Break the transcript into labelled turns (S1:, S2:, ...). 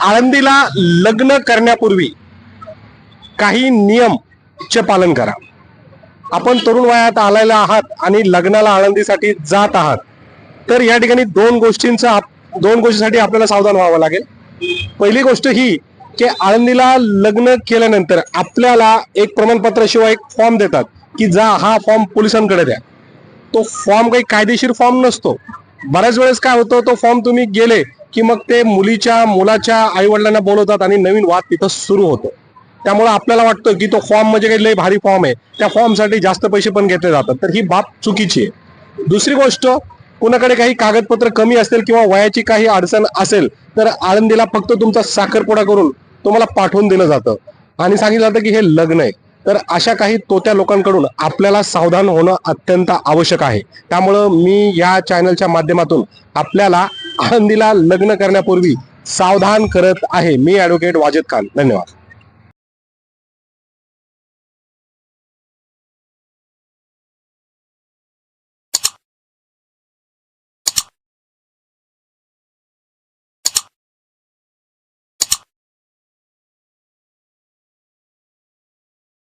S1: आळंदीला लग्न करण्यापूर्वी काही नियमचे पालन करा. आपण तरुण वयात आलेला आहात आणि लग्नाला आळंदीसाठी जात आहात. तर या ठिकाणी दोन गोष्टींचा दोन गोष्टींसाठी आपल्याला सावधान व्हावं लागेल. पहिली गोष्ट ही की आळंदीला लग्न केल्यानंतर आपल्याला एक प्रमाणपत्र शिवाय एक फॉर्म देतात की जा हा फॉर्म पोलिसांकडे द्या. तो फॉर्म काही कायदेशीर फॉर्म नसतो. बऱ्याच वेळेस काय होतं तो फॉर्म तुम्ही गेले की मग ते मुलीच्या मुलाच्या आईवडिलांना बोलवतात आणि नवीन वाद तिथं सुरू होतो. त्यामुळे आपल्याला वाटतं की तो फॉर्म म्हणजे काही लय भारी फॉर्म आहे. त्या फॉर्मसाठी जास्त पैसे पण घेतले जातात. तर ही बाब चुकीची आहे. दुसरी गोष्ट कुणाकडे काही कागदपत्र कमी असतील किंवा वयाची काही अडचण असेल तर आळंदीला फक्त तुमचा साखरपुडा करून तुम्हाला पाठवून दिलं जातं. आणि सांगितलं जातं की हे लग्न आहे. तर अशा काही तोत्या लोकांकडून आपल्याला सावधान होणं अत्यंत आवश्यक आहे. त्यामुळं मी या चॅनलच्या माध्यमातून आपल्याला आळंदीला लग्न करण्यापूर्वी सावधान करत आहे मी ऍडव्होकेट वाजिद खान. धन्यवाद.